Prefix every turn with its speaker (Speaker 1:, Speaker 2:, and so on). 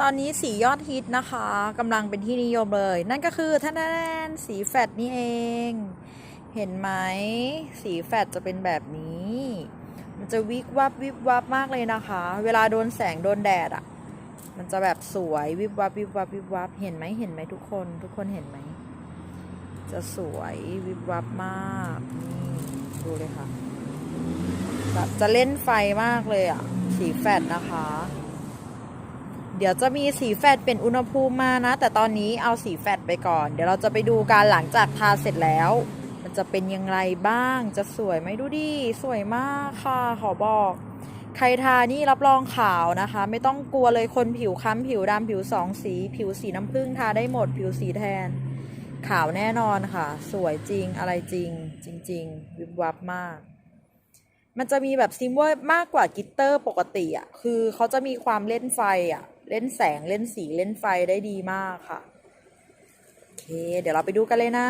Speaker 1: ตอนนี้สียอดฮิตนะคะกำลังเป็นที่นิยมเลย นั่นก็คือท่านแนนสีแฟดนี่เอง เห็นไหมสีแฟดจะเป็นแบบนี้ มันจะวิบวับวิบวับมากเลยนะคะ เวลาโดนแสงโดนแดดอะ่ะ มันจะแบบสวยวิบวับวิบวับวิบวับเห็นไหมเห็นไหมทุกคน ทุกคนเห็นไหมจะสวยวิบวับมากนี่ดูเลยค่ะแบบจะเล่นไฟมากเลยอะ สีแฟดนะคะ เดี๋ยวจะมีสีแฟดเป็นอุณหภูมิมานะ แต่ตอนนี้เอาสีแฟดไปก่อน เดี๋ยวเราจะไปดูการหลังจากทาเสร็จแล้ว มันจะเป็นยังไงบ้าง จะสวยไหมดูดิสวยมากค่ะ ขอบอก ใครทานี่รับรองขาวนะคะ ไม่ต้องกลัวเลยคนผิวค้ำผิวดำผิวสองสี ผิวสีน้ำผึ้งทาได้หมด ผิวสีแทน ขาวแน่นอนค่ะ สวยจริงอะไรจริง จริง ๆ วิบวับมากมันจะมีแบบซิมเวอร์มากกว่ากิตเตอร์ปกติอะ คือเขาจะมีความเล่นไฟอะ เล่นแสงเล่นสีเล่นไฟได้ดีมากค่ะ โอเค เดี๋ยวเราไปดูกันเลยนะ